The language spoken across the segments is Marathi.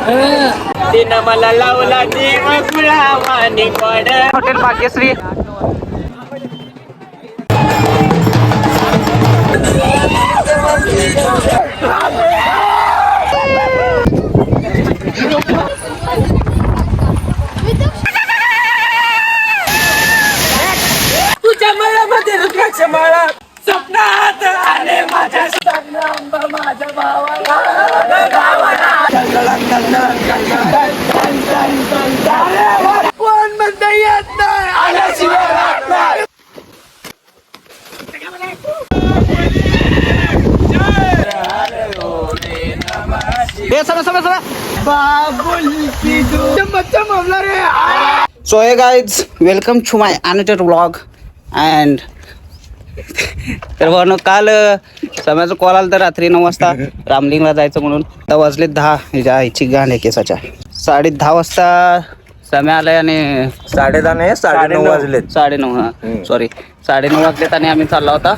तिनं मला लावला देव गुलामाने पड हॉटेल भाग्यश्री. तुझ्या मळामध्ये रुद्राक्ष माळा. स्वप्नात आले माझ्या संग्राम माझ्या भावाला कोण म्हणता येत नाही आल्याशिवाय राहत नाही. हे सगळं सगळं सगळं बाबुलकी चमचा मामला रे. तर भावनो काल समयाचा कॉल आला तर रात्री नऊ वाजता रामलिंगला जायचं म्हणून. आता वाजले दहा. ह्याच्या आईची गाण आहे केसाच्या. साडे दहा वाजता समय आलाय आणि साडे दहा नाही साडे नऊ वाजलेत. साडे नऊ हा. सॉरी साडे नऊ वाजलेत आणि आम्ही चालला होता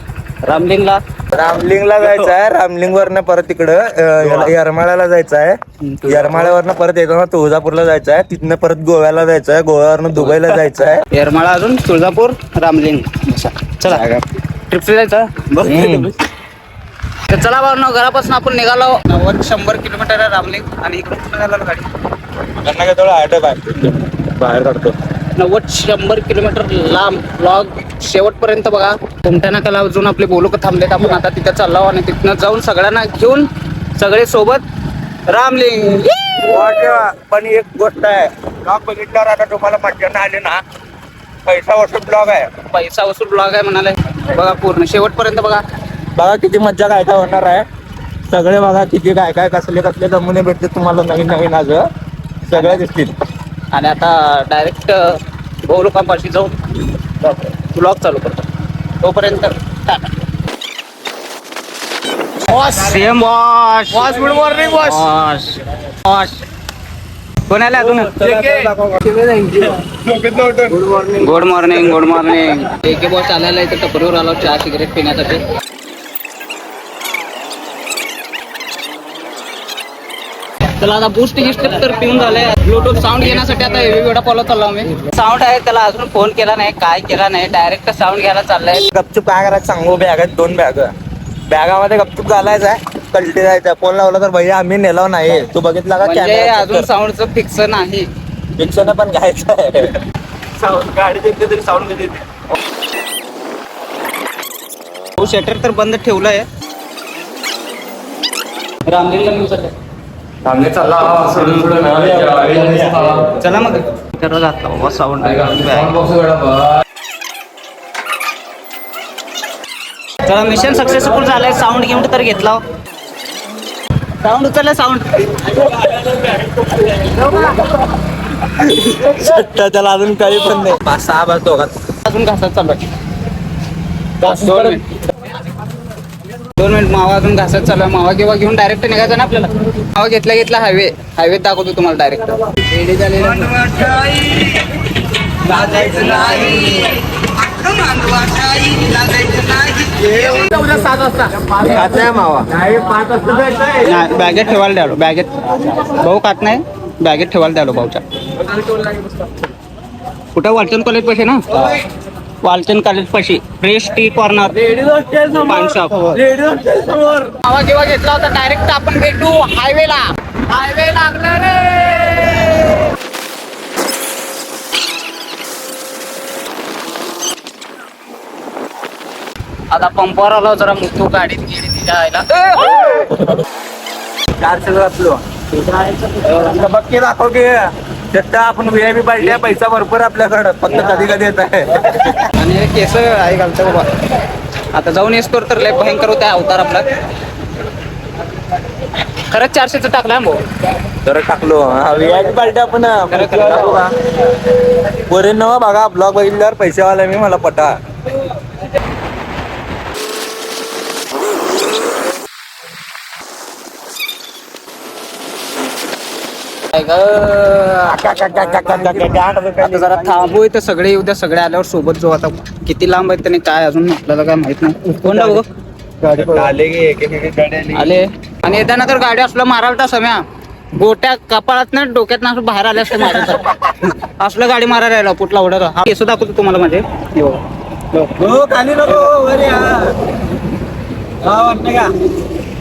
रामलिंगला. रामलिंगला जायचं आहे. रामलिंग वरनं परत तिकडं येरमाळ्याला जायचं आहे. येरमाळ्यावरनं परत येताना तुळजापूरला जायचं आहे. तिथनं परत गोव्याला जायचं आहे. गोव्यावरनं दुबईला जायचं आहे. येरमाळा अजून तुळजापूर रामलिंग. चला. ट्रिपला जायचं? बघ. तर चला भाऊ घरापासून आपण निघालो. नव्वद शंभर किलोमीटर आहे रामलिंग आणि इकडून कुठं गाडी. त्यांना थोडं आठ आहे. बाहेर काढतो. नव्वद शंभर किलोमीटर लांब ब्लॉग शेवटपर्यंत बघा. कोणत्या नाकाला अजून आपले बोलक थांबलेत. आपण आता तिथे चाललो आणि तिथनं जाऊन सगळ्यांना घेऊन सगळे सोबत रामलिंग. पण एक गोष्ट आहे. ब्लॉग बघितल्यावर आता तुम्हाला मजा नाही आली ना? पैसा वसूल ब्लॉग आहे. पैसा वसूल ब्लॉग आहे म्हणाले. बघा पूर्ण. शेवटपर्यंत बघा. बघा किती मज्जा काय काय होणार आहे. सगळे बघा किती काय काय कसले कसले नमुने भेटते तुम्हाला नवीन नवीन आज. सगळे दिसतील. आणि आता डायरेक्ट भाऊ लोकांपाशी जाऊन ब्लॉग चालू करतो. तोपर्यंत same wash wash good morning wash wash wash कोण आले अजून? गुड मॉर्निंग गुड मॉर्निंग एके बॉस आलेला आहे तर टपरीवर आलो चहा सिगरेट पिण्यासाठी. त्याला आता बूस्ट गिस्ट तर पिऊन झालंय. ब्लूटूथ साऊंड घेण्यासाठी आता हेवी वेळा फॉलो चाललो आम्ही. साऊंड आहे त्याला अजून फोन केला नाही काय केला नाही डायरेक्ट साऊंड घ्यायला चाललाय. गपचूप काय करायचं सांगू बॅग आहेत दोन बॅग बॅगामध्ये गपचूप घालायचं आहे. कल्टी जायचं. फोन लावला तर भैया आम्ही नेलो नाही. तू बघितला का म्हणजे अजून साऊंडचं फिक्स नाही. रिक्षाने पण घ्यायचं आहे. साऊंड गाडी देते तरी साऊंड कधी शटर तर बंद ठेवलाय. रामलीला. चला. मग. करा घातला बाबा साऊंड चला मिशन सक्सेसफुल झालंय. साऊंड घेऊन तर घेतला. साऊंड उचललं साऊंड त्याला अजून काही पण नाही. पाच सहा बस दोघात. अजून घासात चालू आहे. दोन मिनिट दोन मिनिट. मावा अजून घासात चालू आहे. मावा किंवा घेऊन डायरेक्ट निघायचं ना आपल्याला? मावा घेतला घेतला हायवे हायवे दाखवतो तुम्हाला डायरेक्ट मावा नाही बॅगेत ठेवायला द्यालो बॅगेत. भाऊ खात नाही बॅगेत ठेवायला द्यालो भाऊच्या. कुठं वालचंद कॉलेज पैसे ना? वालचंद कॉलेज पाशी. Fresh tea corner paan shop आवाज जेव्हा घेतला होता डायरेक्ट आपण भेटू हायवेला हायवे लागला रे! आता पंपावर आलो जरा मुतो गाडीत गेली तिच्या आईला चारशे घातलो बघ की दाखव की दत्ता आपण व्हीआयपी पाहिजे पैसा भरपूर आपल्याकडं. फक्त कधी कधी येत आहे. आणि हे केस आहे घालतो बाबा. आता जाऊन येस तर लय भयंकर होता अवतार आपला. खरंच चारशेच टाकला भाऊ. तर टाकलो. व्हीआयपी पार्टी आपण. पोरे नवा बघा ब्लॉग बघितल्यावर पैसेवाला मी मला पटा. काय? आता जरा थांबू इथं सगळे येऊ द्या सगळे आल्यावर सोबत जो आता किती लांब आहेत त्याने काय अजून आपल्याला काय माहीत नाही कोण बघ आले की एक एक एक गाडी आली आले आणि येताना तर गाडी असलं माराल तर सम्या गोट्या कपाळात ना डोक्यात ना बाहेर आल्या असते मारत असलं गाडी मारायला राहिला कुठला उडत हा केस दाखवतो तुम्हाला माझे हो. हो या हा का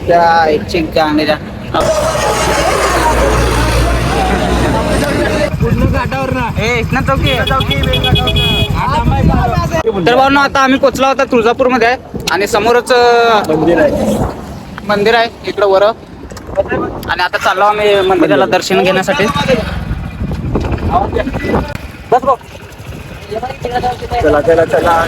त्या इच्छिक गाण्याच्या पूर्ण तर भाऊ आता आम्ही पोचला होता तुळजापूरमध्ये आणि समोरच अं, आहे. मंदिर आहे इकडं वर. आणि आता चाललो आम्ही मंदिराला दर्शन घेण्यासाठी. बस भाऊ. चला चला चला.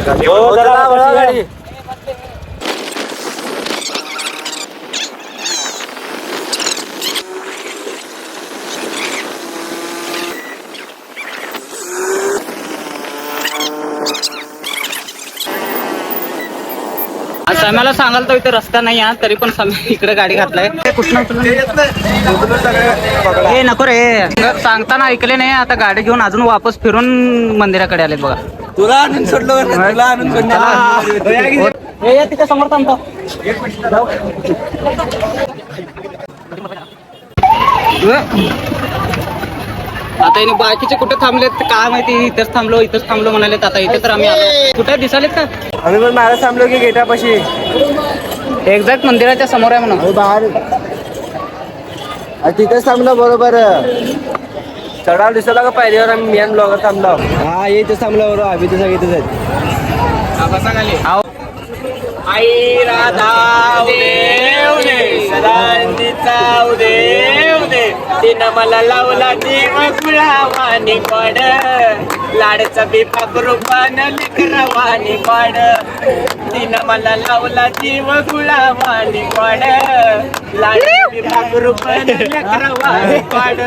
हो सम्याला सांगाल तर इथे रस्ता नाही आहे तरी पण सम्या इकडे गाडी घातलाय. हे नको रे. सांगताना ऐकले नाही आता गाडी घेऊन अजून वापस फिरून मंदिराकडे आलेत बघा. तुला आणून सोडलो तुला आणून सोडलो हे. या तिथे समोर थांबतो आता याने बाकीचे कुठे थांबलेत काय माहिती इथेच थांबलो इथेच थांबलो म्हणालेत आता इथे तर आम्ही आलो. कुठे दिसालेत का? आम्ही पण महाराज थांबलो की गेटापाशी. एक्झॅक्ट मंदिराच्या समोर आहे म्हणून. बाहेर. तिथेच थांबलो बरोबर. चढाव दिसला का पायरीवर आम्ही मेन ब्लॉगर थांबलो. हा येते थांबलो बरोबर. आम्ही तुझ्या इथेच आहेत. आहो. आई राधा उदे उदे. उदे तिनं मला लावला जीव गुळावानी पड. लाडचा बिपाक रूपान लिकरवानी पड. तिनं मला लावला जीव गुळावानी पड. लाडचा बिपाक रूपान लिकरवानी पड.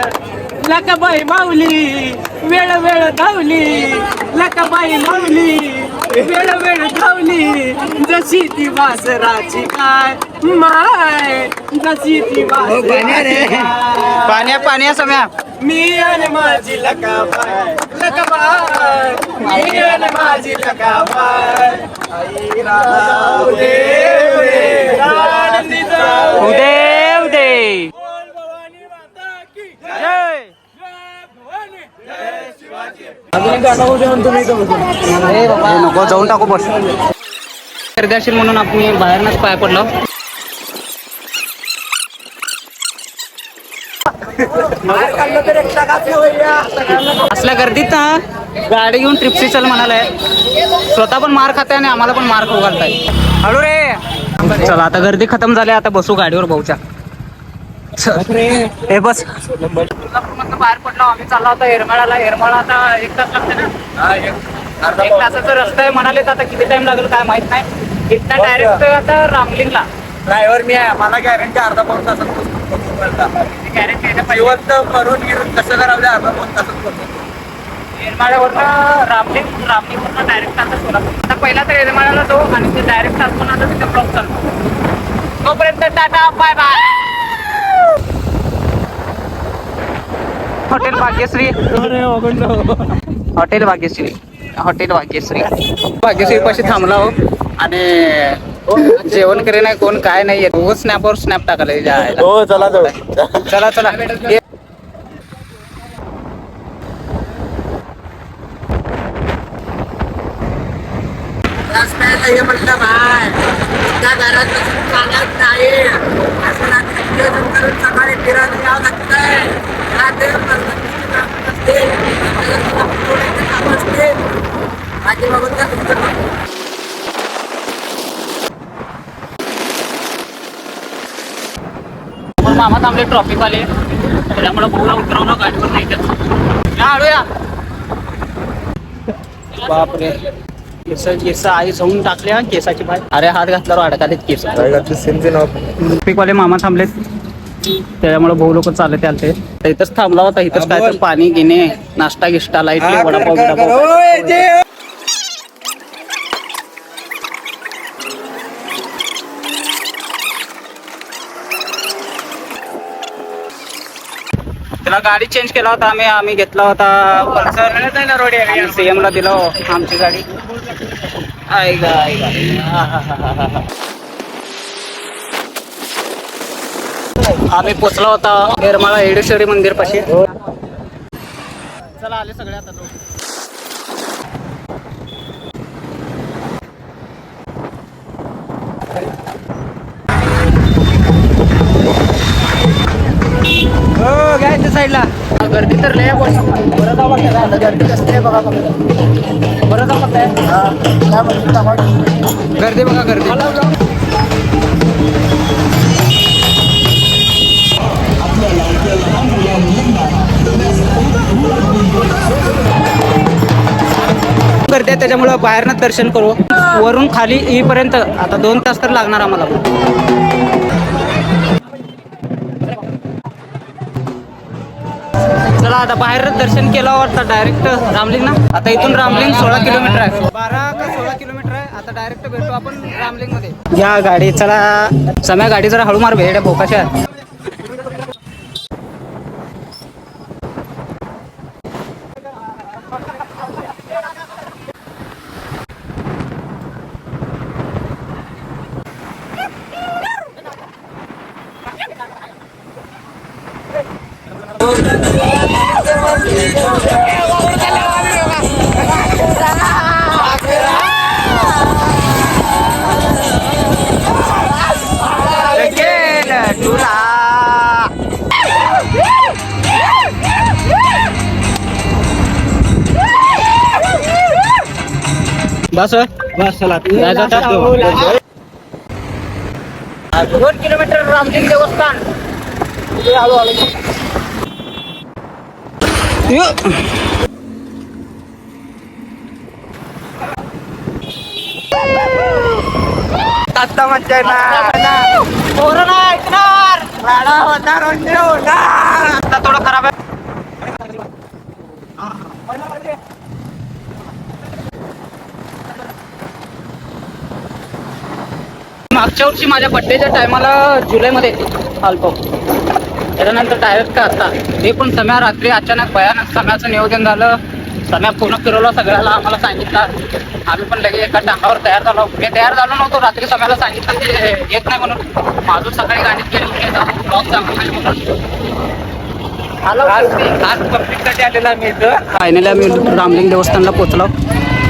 लकाबाई माऊली वेळ वेळ धावली. लकाबाई माऊली वेळ वेळ धावली जशी ती वासराची काय माय जशी ती वासराची काय. पाण्या पाण्या सम्या मी आणि माझी लकाबाई लकाबाई मी आणि माझी लकाबाई आई राधा उदे उदे जाऊ दे. उदे बोल भवानी माता की जय. जय जय भवानी. जय शिवाजी. अजून एक गाणं होऊ दे म्हणतो मी इथं बसून. हे नको जाऊन टाकू बस गर्दी असेल म्हणून आपण बाहेरनच पाय पडलो. असल्या गर्दीत ना गाडी घेऊन ट्रिपसी चल म्हणालाय. स्वतः पण मार खाताय आणि आम्हाला पण मार खाऊ घालताय. हळू रे. चला आता गर्दी खतम झाली आता बसू गाडीवर भाऊच्या. हे बस. बाहेर पडलो आम्ही चालला होता येरमाळाला. येरमाळा आता एक तास लागते ना? एक तासाचा रस्ता आहे. म्हणाले तर आता किती टाइम लागेल काय माहीत नाही. इथं डायरेक्ट आता रामलिंगला. ड्रायव्हर मी आहे. मला गॅरंटी अर्धा पाऊन तासात मुंबईला. जिवंत मरून गिरून कसं करावं अर्धा पाऊन तासात पोहोचतो. येरमाळ्यावरनं रामलिंग रामलिंगवरनं डायरेक्ट आता सोलापूर. आता पहिला तर येरमाळ्याला जाऊ आणि ते डायरेक्ट आपण आता तिथे ब्लॉक चालतो तोपर्यंत tata bye bye hotel Bhagyashree. Hotel Bhagyashree. Hotel Bhagyashree. Bhagyashree पाशी थांबला हो. आणि जेवण करे नाही कोण काय नाही येत. उगाच स्नॅपवर स्नॅप टाकायला. हो चला चला. चला ये. हे म्हटलं बाय. त्या घरात नाही. नियोजन करून सकाळी फिरायला यावं रात्री असते. असते. बघून काय मामा थांबले ट्रॉफिक वाले त्यामुळे भाऊला उतरवलं गाडीवर नाही त्याचं. या बाप बापरे केस केस आई जाऊन टाकले हा केसाची अरे हात घातल्यावर अडकालेत केस सिमचे नाव. ट्रॉफिक वाले मामा थांबलेत. त्याच्यामुळे भाऊ लोक चालत आलते. तर इथंच थांबला होता इथंच काय तर पाणी घेणे नाश्ता गिष्टा लाइट वडापाव बिडापाव. त्याला गाडी चेंज केला होता आम्ही आम्ही घेतला होता. पल्सर सीएम ला दिलो आमची गाडी. ऐका ऐका आम्ही पोचलो होता निर्मळा येडेश्वरी मंदिर पाशी चला आले सगळे आता साईडला. गर्दी तर लय. बरं बघा गर्दी. बरं बघा गर्दी बघा गर्दी. गर्दी आहे त्याच्यामुळं बाहेरनं दर्शन करू. वरून खाली येईपर्यंत आता दोन तास तर लागणार आम्हाला. आता बाहेर दर्शन केलं वाटतं डायरेक्ट रामलिंग ना आता इथून रामलिंग सोळा किलोमीटर आहे. बारा का सोळा किलोमीटर आहे. आता डायरेक्ट भेटतो आपण रामलिंगमध्ये या गाडी चला समय गाडी जरा हळू मार भेड्या भोकाच्या बस होय? जायचं आता? दोन किलोमीटर रामलिंग देवस्थान यो. आता मज्जा येणार पोरं नाही ऐकणार. राडा होणार म्हणजे होणार आता थोडं खराब आहे मागच्या वर्षी माझ्या बड्डेच्या टायमाला जुलैमध्ये आलतो. त्याच्यानंतर डायरेक्ट का आता? हे पण सम्या रात्री अचानक भयानक सम्याचं नियोजन झालं. सम्या पूर्ण फिरवलं सगळ्याला. आम्हाला सांगितलं. आम्ही पण लगेच एका टाकावर तयार झालो. मी तयार झालो नव्हतो. रात्री सम्याला सांगितलं की येत नाही म्हणून. माझं सकाळी गाडीत गेलो. ब्लॉग सांगतो म्हणून. आज आलेला मी इथं? फायनली आम्ही रामलिंग देवस्थानला पोहोचलो.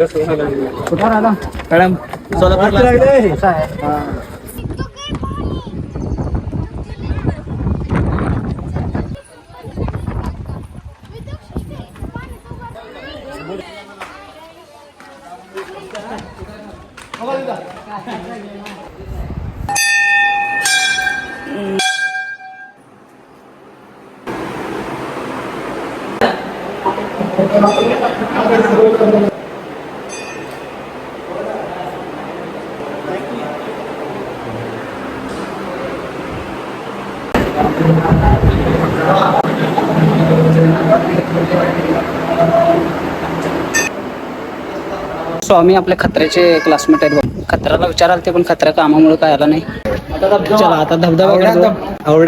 कुठं राहिला? मॅडम सोलापूरला. स्वामी आपले खत्र्याचे क्लासमेट आहेत बघ. खत्राला विचाराल ते पण खत्र्या कामामुळे काय आला नाही. चला आता धबधबा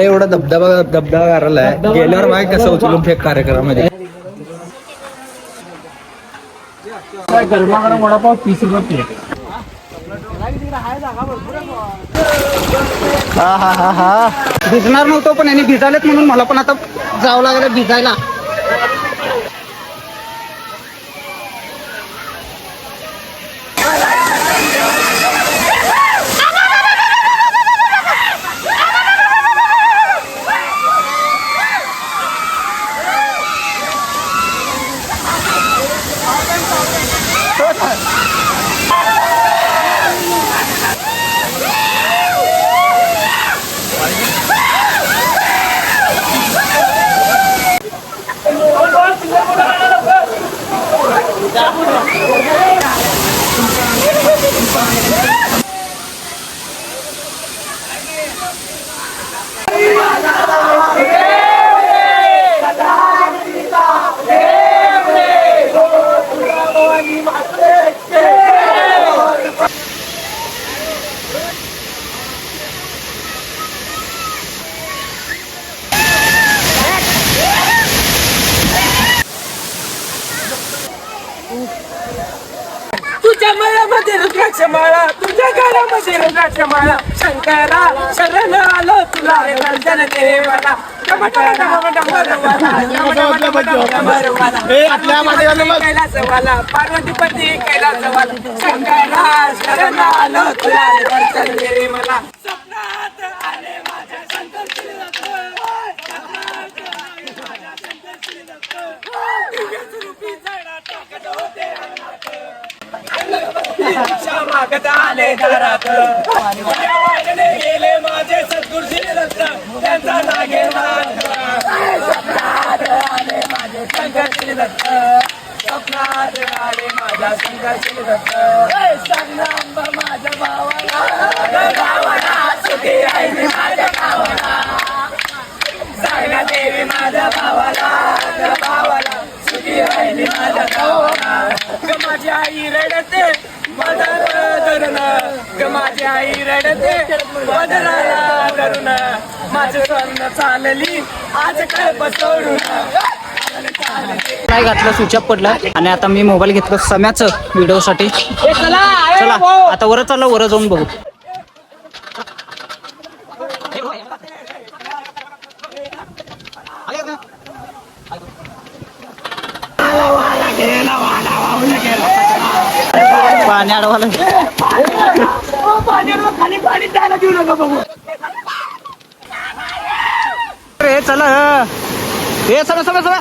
एवढा धबधबा धबधबा करायला आहे गेल्यावर माहिती कसं उचलून फेक कार्यक्रमामध्ये? हा हा हा हा. भिजणार नव्हतो पण यांनी भिजालेत म्हणून मला पण आता जावं लागलं भिजायला. कैलासवाला पार्वतीपती कैलासवाला शंकरा शरण आलो तुला हे रंजन देवाला स्वप्नात आले माझ्या शंकर स्वप्नात आले माझ्या शंकर दिव्यस्वरूपी झाडा टाकत होते अंगात. मागत आले घरात वाजले गेले माझे सद्गुरुजी दत्त त्यांचा स्वप्नात आले माझे शंकरजी दत्त स्वप्नात आले माझ्या शंकरजी दत्त संग्राम माझ्या भावाला गावाला सुखी राहिली माझ्या गावाला सांगा देवी माझ्या भावाला ग भावाला सुखी राहिली माझ्या गावाला ग माझी आई रडते मदर धरून ग माझी आई रडते मदराला धरून माझं स्वर्ण चालली आज कळप सोडून काय घातलं स्विच ऑफ पडला. आणि आता मी मोबाईल घेतलं सम्याचं व्हिडिओसाठी. चला आता वर चाललं वर जाऊन बघू. पाणी अडवाला हे चला हे चला चला चला.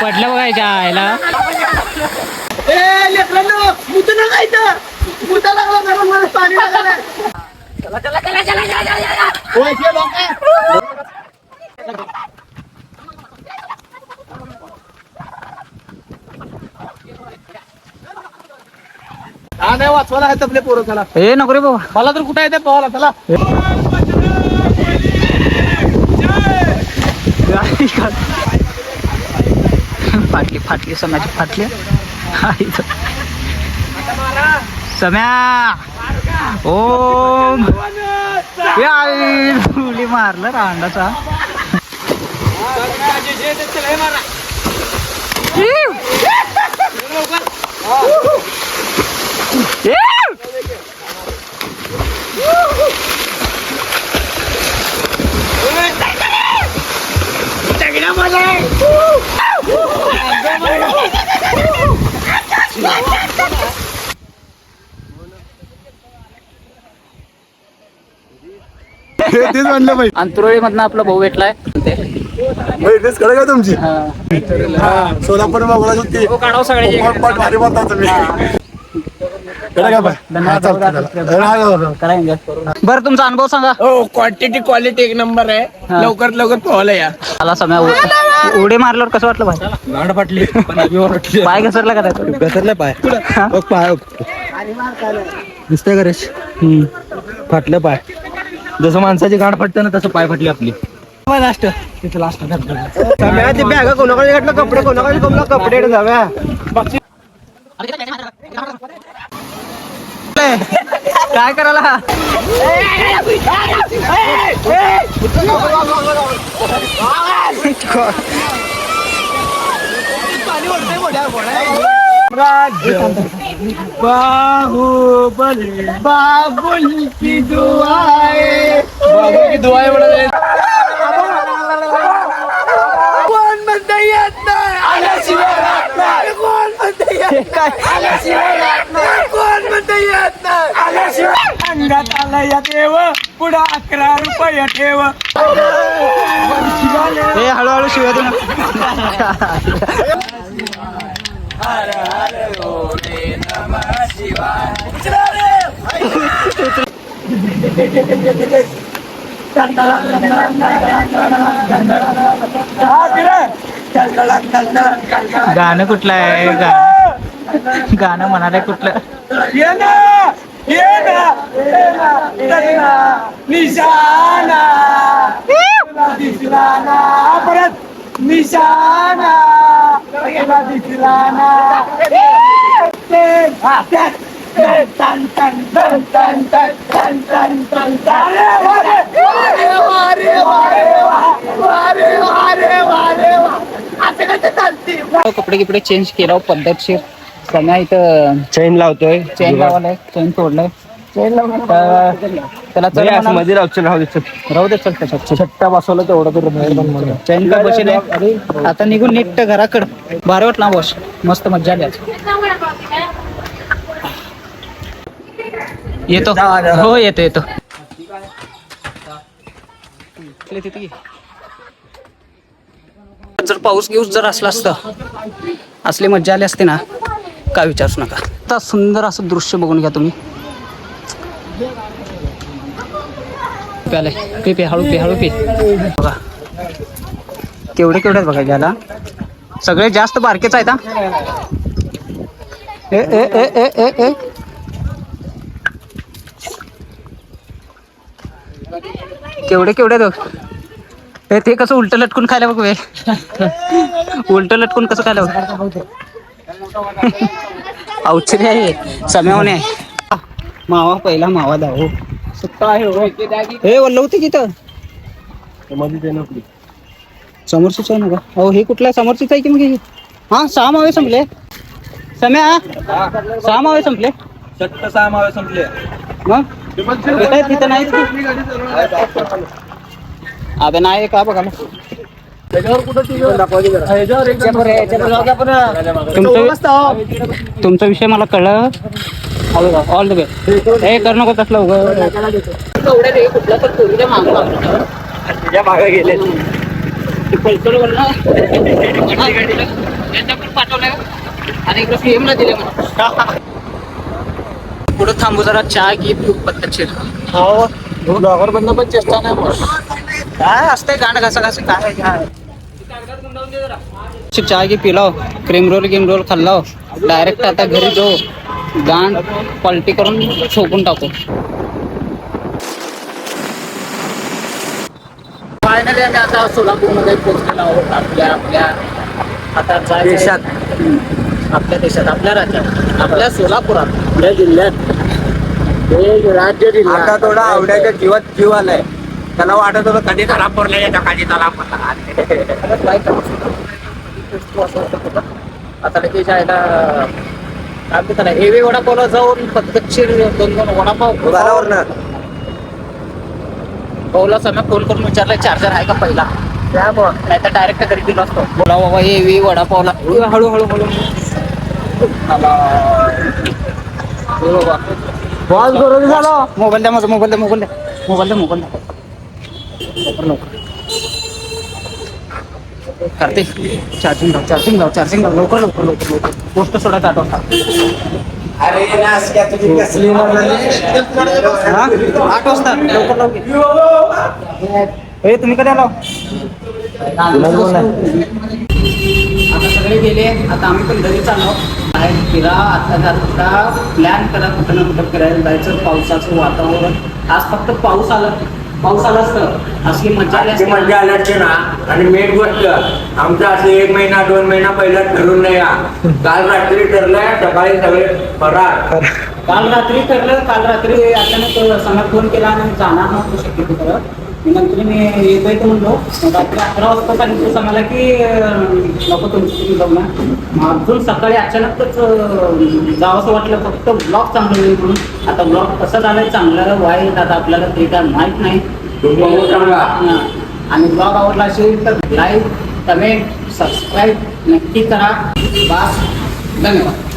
पडलं बघायच्या आयला वाचवायला आहेत आपले पोरं चला. हे नको रे बाबा मला तर कुठे येते पोहाला चला. फाटली फाटली सम्याची फाटली. सम्या. ओम. आई, उडी मारलं रांडाचा. तेच म्हणलं अंतरोळी मधनं आपला भाऊ भेटलाय. कळ का तुमची? हा. सोलापूर बघला होती काढाव सगळे भारी बोलता तुम्ही. बरं तुमचा अनुभव सांगा. हो क्वांटिटी क्वालिटी एक नंबर आहे. लवकर लवकर पोहला या आला सम्या उडी मारल्यावर कसं वाटलं भाई गांड फाटली पाय घसरला का घसरलं पाय. बघ पाय दिसतंय का रेश फाटलं पाय. जसं माणसाची गांड फाटते ना तसं पाय फाटली आपली. लास्ट तिथं लास्ट बॅग कोणाकडे घातलं? कपडे कोणाकडे कपडे जाव्या काय करायला? बाहुबली बाबुल की दुआए बाबुल की दुआए कोण म्हणता येत नाही? आल्याशिवाय कोण म्हणता येत नाही? आल्याशिवाय कोण? म्हणता येत नाही. आल्याशिवाय अंगात आला या देव. पुढं अकरा रुपये ठेव. हे हळूहळू शिवाय दे ना. गाणं कुठलं आहे? गाणं गाणं म्हणाले कुठलं? ये ना ये दिसला ना. परत. दिसला ना. कपडे चेंज केला पद्धतशीर. सम्या इथं चैन लावतोय. चेन लावलाय चेन तोडलाय. तर त्याला चल म्हणा. मध्ये राहू राहू दे राहू दे चल त्याच्यात. छट्टा बसवलं तेवढं तर. चैन का बसेल आता निघून निघत घराकड. भारी वाटला बॉस मस्त मजा आली आज. येतो. हो येतो येतो. जर पाऊस घेऊस जर असला असतं असली मज्जा आली असते ना काय विचारूच नका. आता सुंदर असं दृश्य बघून घ्या तुम्ही. प्याले पे पे हळू पे हळू पे. बघा. केवढे केवढे आहेत बघा घ्यायला. सगळे जास्त बारकेच आहेत हा. ए ए ए ए ए ए. केवढे केवढे आहेत बघ. ते कसं उलट लटकून खायला बघ वे उलट लटकून कसं खायला बघ. औषधी आहे सम्यावणे आहे मावा पहिला मावा दाव सुट्टा आहे हो. हे वल्ल होते की इथं मध्ये ते नव्हती. समोरचीच आहे ना का हो हे कुठला समोरचीच आहे की मग हे? सहा मावे संपले. सम्या सहा मावे संपले. सहा मावे संपले. मग? तिथं नाही. अबे नाही का बघा ना. तुमचं तुमचा विषय मला कळलं. ऑल द बेस्ट हे कर नको तसलं कुठला तर मागला तुझ्या मागे गेले. पाठवलंय आणि इकडे सीएम ला दिले पुढे थांबू जरा चहा घे तू पद्धतशीर ब्लॉगर बंद पण चेष्टा नाही बस काय असतंय गाणं कसं कसं काय ची चहा घे पिलाव क्रीम रोल गिम रोल खाल्लाव डायरेक्ट आता घरी जाऊ. गाण पलटी करून झोपून टाकू. फायनली आम्ही आता सोलापूरमध्ये पोहोचलेलो आहोत. आपल्या आपल्या आता देशात. आपल्या देशात आपल्या राज्यात. आपल्या सोलापुरात. आपल्या जिल्ह्यात. हे राज्य जिल्हा. आता थोडा आवड्याच्या जीवात जीव आलाय. त्याला वाटत होतं कधी त्याला पडले कधी त्याला आता लगेच काय म्हणतात त्याला, हेवी वडापावला जाऊन पद्धतशीर दोन दोन वडापाव भाऊला समय फोन करून विचारलं चार्जर आहे का पहिला? नाही तर डायरेक्ट घरी दिलो असतो. बोला बाबा हेवी वडापावला. हळू हळू बाबा. झाला. मोबाईल द्या माझा मोबाईल द्या मोबाईल द्या. मोबाईल द्या मोबाईल द्या. लवकर लवकर. कार्तिक चार्जिंग लाव चार्जिंग लाव चार्जिंग लाव. लवकर लवकर लवकर लवकर. गोष्ट सोडा आठ वाजता. अरे नासक्या तुझी कसली? आठ वाजता. लवकर लवकर. तुम्ही कधी आलो? आता सगळे गेले. आता आम्ही पण घरी चाललो बाहेर फिरा आता आता प्लॅन करा कुठं ना कुठं फिरायला जायचं. पावसाचं वातावरण. आज फक्त पाऊस आला. असतं. असली मजा आली आजची असती मजा ना. आल्याची ना? आणि मेन गोष्ट आमचं असं एक महिना दोन महिना पहिला ठरून नाही काल रात्री ठरलंय सकाळी सगळे फरार. काल रात्री ठरलं काल रात्री अचानक समोर फोन केला आणि जाणार नव्हतो शक्यतो नंतर मी येतोय तर म्हणलो. रात्री अकरा वाजता सांगितलं सांगायला की नको तुमची तुम्ही जाऊ ना. मग अजून सकाळी अचानकच जावंसं वाटलं फक्त ब्लॉग चांगलं होईल म्हणून. आता ब्लॉग कसं झालंय चांगलं वाईट आता आपल्याला ते काय माहीत नाही. आणि ब्लॉग आवडला असेल तर लाईक कमेंट सबस्क्राईब नक्की करा. बास. धन्यवाद.